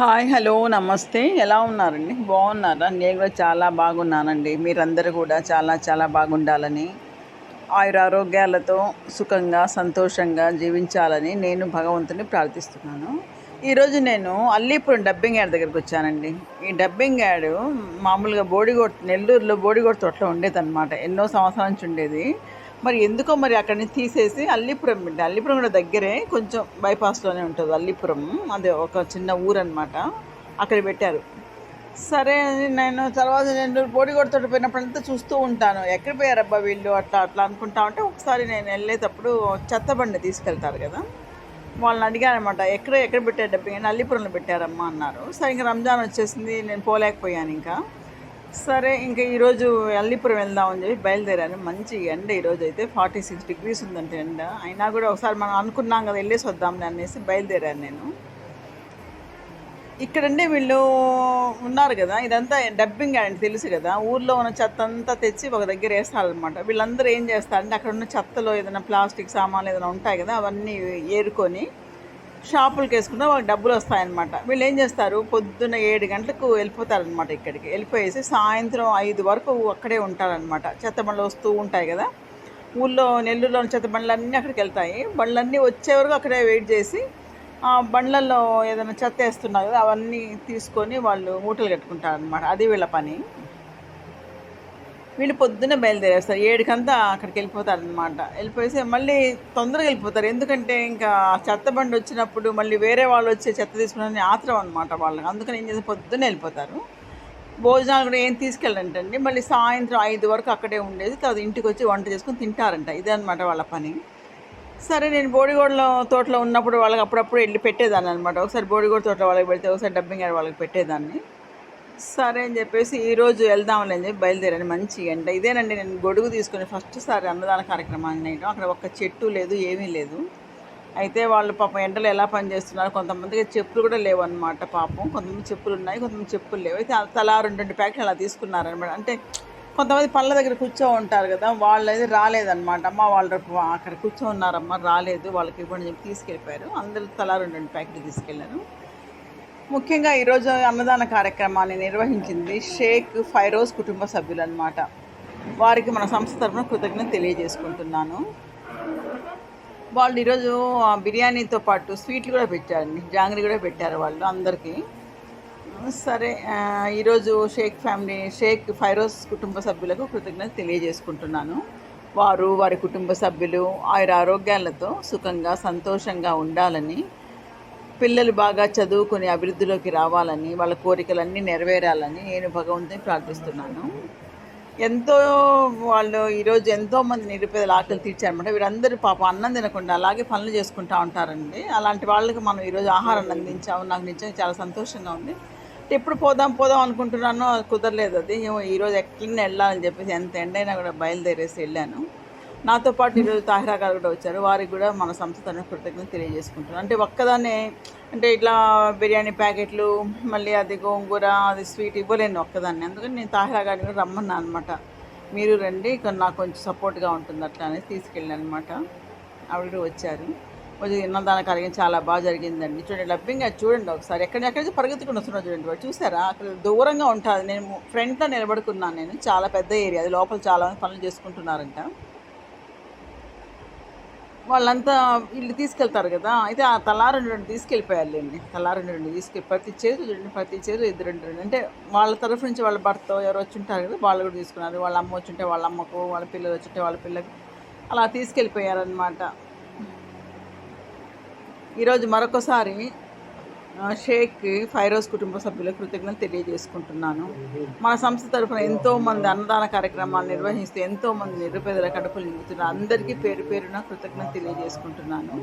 Hi hello నమస్తే. ఎలా ఉన్నారండి? బాగున్నారా? నేను కూడా చాలా బాగున్నానండి. మీరందరూ కూడా చాలా చాలా బాగుండాలని ఆయురారోగ్యాలతో సుఖంగా సంతోషంగా జీవించాలని నేను భగవంతుని ప్రార్థిస్తున్నాను. ఈరోజు నేను అల్లీపురం డబ్బింగ్ యాడ్ దగ్గరికి వచ్చానండి. ఈ డబ్బింగ్ యాడ్ మామూలుగా బోడిగోట్ నెల్లూరులో బోడిగోట్ తోటలో ఉండేదన్నమాట. ఎన్నో సంవత్సరాల నుంచి ఉండేది. మరి ఎందుకో మరి అక్కడి నుంచి తీసేసి అల్లిపురం పెట్టారు అల్లిపురం కూడా దగ్గరే కొంచెం బైపాస్లోనే ఉంటుంది అల్లిపురం. అది ఒక చిన్న ఊరు అనమాట అక్కడ పెట్టారు. సరే నేను తర్వాత నేను పోటీ కొడుతోటి పోయినప్పుడంతా చూస్తూ ఉంటాను. ఎక్కడ పోయారబ్బా వీళ్ళు? అట్లా అట్లా అనుకుంటా ఉంటే ఒకసారి నేను వెళ్ళేటప్పుడు చెత్తబండి తీసుకెళ్తారు కదా. వాళ్ళని అడిగారనమాట ఎక్కడ ఎక్కడ పెట్టారు డబ్బి అల్లిపురంలో పెట్టారమ్మా అన్నారు. సరే ఇంకా రంజాన్ వచ్చేసింది. నేను పోలేకపోయాను ఇంకా. సరే ఇంకా ఈరోజు అల్లిపురం వెళ్దామని చెప్పి బయలుదేరాను. మంచి ఎండ ఈరోజు అయితే ఫార్టీ సిక్స్ డిగ్రీస్ ఉందంటే ఎండ. అయినా కూడా ఒకసారి మనం అనుకున్నాం కదా వెళ్ళేసి వద్దామని అనేసి బయలుదేరాను నేను. ఇక్కడండి వీళ్ళు ఉన్నారు కదా ఇదంతా డబ్బింగ్ అని తెలుసు కదా ఊర్లో ఉన్న చెత్త అంతా తెచ్చి ఒక దగ్గర వేస్తారనమాట వీళ్ళందరూ ఏం చేస్తారంటే అక్కడ ఉన్న చెత్తలో ఏదైనా ప్లాస్టిక్ సామాన్లు ఏదైనా ఉంటాయి కదా అవన్నీ ఏరుకొని షాపులకు వేసుకుంటే వాళ్ళకి డబ్బులు వస్తాయన్నమాట. వీళ్ళు ఏం చేస్తారు? పొద్దున్న ఏడు గంటలకు వెళ్ళిపోతారనమాట ఇక్కడికి. వెళ్ళిపోయేసి సాయంత్రం ఐదు వరకు అక్కడే ఉంటారనమాట చెత్త బండ్లు వస్తూ ఉంటాయి కదా. ఊళ్ళో నెల్లూరులో చెత్త బండ్లన్నీ అక్కడికి వెళ్తాయి. బండ్లన్నీ వచ్చే వరకు అక్కడే వెయిట్ చేసి బండ్లలో ఏదైనా చెత్త వేస్తున్నారు కదా అవన్నీ తీసుకొని వాళ్ళు మూటలు కట్టుకుంటారనమాట అది వీళ్ళ పని. వీళ్ళు పొద్దున్న బయలుదేరేస్తారు. ఏడుకంతా అక్కడికి వెళ్ళిపోతారనమాట వెళ్ళిపోయేసి మళ్ళీ తొందరగా వెళ్ళిపోతారు. ఎందుకంటే ఇంకా చెత్త బండి వచ్చినప్పుడు మళ్ళీ వేరే వాళ్ళు వచ్చే చెత్త తీసుకునే ఆత్రం అనమాట వాళ్ళకి. అందుకని ఏం చేస్తే పొద్దున్నే వెళ్ళిపోతారు. భోజనాలు కూడా ఏం తీసుకెళ్ళంటండి మళ్ళీ సాయంత్రం ఐదు వరకు అక్కడే ఉండేది. తర్వాత ఇంటికి వచ్చి వంట చేసుకొని తింటారంట. ఇదే అనమాట వాళ్ళ పని. సరే నేను బోడిగోడలో తోటలో ఉన్నప్పుడు వాళ్ళకి అప్పుడప్పుడు వెళ్ళి పెట్టేదాన్ని అనమాట ఒకసారి బోడిగోడ తోటలో వాళ్ళకి పెడితే ఒకసారి డబ్బింగ్ వాళ్ళకి పెట్టేదాన్ని. సరే అని చెప్పేసి ఈరోజు వెళ్దాంలే అని చెప్పి బయలుదేరాను. మంచి ఎండ. ఇదేనండి నేను గొడుగు తీసుకుని ఫస్ట్ సారి అన్నదాన కార్యక్రమాన్ని నేను అక్కడ ఒక్క చెట్టు లేదు ఏమీ లేదు. అయితే వాళ్ళు పాపం ఎండలు ఎలా పనిచేస్తున్నారు కొంతమందికి చెప్పులు కూడా లేవు అనమాట పాపం. కొంతమంది చెప్పులు ఉన్నాయి కొంతమంది చెప్పులు లేవు. అయితే తలా రెండు రెండు ప్యాకెట్లు అలా తీసుకున్నారనమాట అంటే కొంతమంది పళ్ళ దగ్గర కూర్చో ఉంటారు కదా వాళ్ళు అయితే రాలేదన్నమాట. అమ్మ వాళ్ళు అక్కడ కూర్చో ఉన్నారమ్మ రాలేదు వాళ్ళకి ఇవ్వండి చెప్పి తీసుకెళ్ళిపోయారు. అందరూ తలా రెండు రెండు ప్యాకెట్లు తీసుకెళ్ళారు. ముఖ్యంగా ఈరోజు అన్నదాన కార్యక్రమాన్ని నిర్వహించింది షేక్ ఫైరోజ్ కుటుంబ సభ్యులన్నమాట. వారికి మన సంస్థ తరఫున కృతజ్ఞత తెలియజేసుకుంటున్నాను. వాళ్ళు ఈరోజు బిర్యానీతో పాటు స్వీట్లు కూడా పెట్టారండి. జాంగ్రీ కూడా పెట్టారు వాళ్ళు అందరికీ. సరే ఈరోజు షేక్ ఫ్యామిలీ షేక్ ఫైరోజ్ కుటుంబ సభ్యులకు కృతజ్ఞత తెలియజేసుకుంటున్నాను. వారు వారి కుటుంబ సభ్యులు ఆయన ఆరోగ్యాలతో సుఖంగా సంతోషంగా ఉండాలని పిల్లలు బాగా చదువుకొని అభివృద్ధిలోకి రావాలని వాళ్ళ కోరికలన్నీ నెరవేరాలని నేను భగవంతుని ప్రార్థిస్తున్నాను. ఎంతో వాళ్ళు ఈరోజు ఎంతోమంది నిరుపేదల ఆకలి తీర్చారనమాట వీరందరూ పాపం అన్నం తినకుండా అలాగే పనులు చేసుకుంటూ ఉంటారండి. అలాంటి వాళ్ళకి మనం ఈరోజు ఆహారాన్ని అందించాము. నాకు నిజంగా చాలా సంతోషంగా ఉంది. ఎప్పుడు పోదాం పోదాం అనుకుంటున్నానో కుదరలేదు అది. ఈరోజు ఎక్కడిని వెళ్ళాలని చెప్పేసి ఎంత ఎండైనా కూడా బయలుదేరేసి వెళ్ళాను. నాతో పాటు ఈరోజు తాహిరా గారు కూడా వచ్చారు. వారికి కూడా మన సంస్థ తన కృతజ్ఞత తెలియజేసుకుంటున్నాను. అంటే ఒక్కదాన్నే అంటే ఇట్లా బిర్యానీ ప్యాకెట్లు మళ్ళీ అది గోంగూర అది స్వీట్ ఇవ్వలేను ఒక్కదాన్ని. అందుకని నేను తాహిరా గారిని కూడా రమ్మన్నా అనమాట మీరు రండి నాకు కొంచెం సపోర్ట్గా ఉంటుంది అట్లా అనేసి తీసుకెళ్ళాను అనమాట ఆవిడ వచ్చారు. కొంచెం అన్నదాన కలిగింది చాలా బాగా జరిగిందండి. చూడండి లభ్యంగా అది చూడండి ఒకసారి. ఎక్కడెక్కడ పరిగెత్తుకుని వస్తున్నా చూడండి. వాడు చూసారా? అక్కడ దూరంగా ఉంటుంది. నేను ఫ్రంట్లో నిలబడుకున్నాను నేను. చాలా పెద్ద ఏరియా. అది లోపల చాలా పనులు చేసుకుంటున్నారంట. వాళ్ళంతా వీళ్ళు తీసుకెళ్తారు కదా అయితే ఆ తలా రెండు రెండు తీసుకెళ్ళిపోయారులేండి తలా రెండు రెండు తీసుకెళ్ళి ప్రతి చేరు రెండు ప్రతి చేరు ఇద్దరు రెండు రెండు. అంటే వాళ్ళ తరఫు నుంచి వాళ్ళ భర్త ఎవరు వచ్చి ఉంటారు కదా వాళ్ళు కూడా తీసుకున్నారు. వాళ్ళ అమ్మ వచ్చి ఉంటే వాళ్ళ అమ్మకు వాళ్ళ పిల్లలు వచ్చింటే వాళ్ళ పిల్లకి అలా తీసుకెళ్ళిపోయారనమాట ఈరోజు మరొకసారి షేక్ ఫైరోజ్ కుటుంబ సభ్యులకు కృతజ్ఞతలు తెలియజేసుకుంటున్నాను. మన సంస్థ తరఫున ఎంతోమంది అన్నదాన కార్యక్రమాలు నిర్వహిస్తూ ఎంతోమంది నిరుపేదల కడుపులు నింపుతున్నారు అందరికీ పేరు పేరున కృతజ్ఞత తెలియజేసుకుంటున్నాను.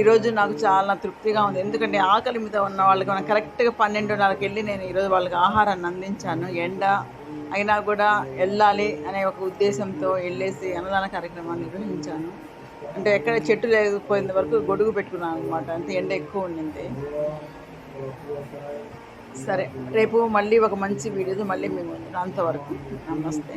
ఈరోజు నాకు చాలా తృప్తిగా ఉంది. ఎందుకంటే ఆకలి మీద ఉన్న వాళ్ళకి మనం కరెక్ట్గా పన్నెండున్నరకు వెళ్ళి నేను ఈరోజు వాళ్ళకి ఆహారాన్ని అందించాను. ఎండ అయినా కూడా వెళ్ళాలి అనే ఒక ఉద్దేశంతో వెళ్ళేసి అన్నదాన కార్యక్రమాన్ని నిర్వహించాను. అంటే ఎక్కడ చెట్టు లేకపోయిన వరకు గొడుగు పెట్టుకున్నాను అనమాట అంత ఎండ ఎక్కువ ఉండింది. సరే రేపు మళ్ళీ ఒక మంచి వీడియోతో మళ్ళీ మేము అంతవరకు నమస్తే.